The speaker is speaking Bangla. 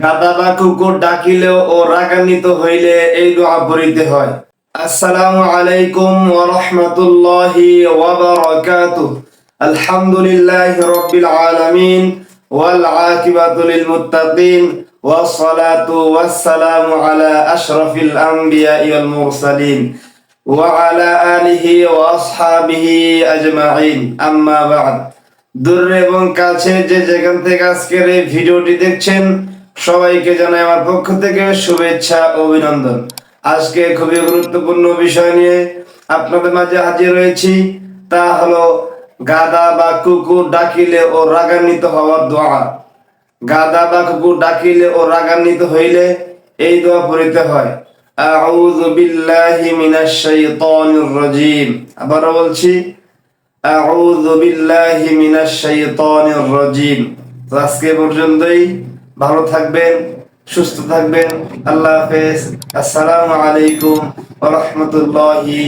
গাদা বা কুকুর ডাকিলেও ও রাগান্বিত হইলে এই দোয়া পড়িতে হয়। আসসালামু আলাইকুম ওয়া রাহমাতুল্লাহি ওয়া আলহামদুলিল্লাহি রাব্বিল আলামিন ওয়াল আকিবাতু লিল মুত্তাকিন সালামু আলা আশরাফিল আমবিয়া ওয়াল মুরসালিন ওয়া আলা আলিহি ওয়া আসহাবিহি আজমাইন। আম্মা বাদ। দূর এবং কাছে যে যেখান থেকে আজকের এই ভিডিওটি দেখছেন সবাইকে জানাই আমার পক্ষ থেকে শুভেচ্ছা অভিনন্দন। আজকে খুবই গুরুত্বপূর্ণ বিষয় নিয়ে আপনাদের মাঝে হাজির হয়েছি তা হলো গাদা বা কুকুর ডাকিলে ও রাগান্বিত হওয়ার দোয়া। গাদা বা কুকুর ডাকিলে ও রাগান্বিত হইলে এই দোয়া পড়িতে হয়। আবারও বলছি আজকে পর্যন্তই। ভালো থাকবেন সুস্থ থাকবেন। আল্লাহ হাফেজ। আসসালামু আলাইকুম ওয়া রাহমাতুল্লাহি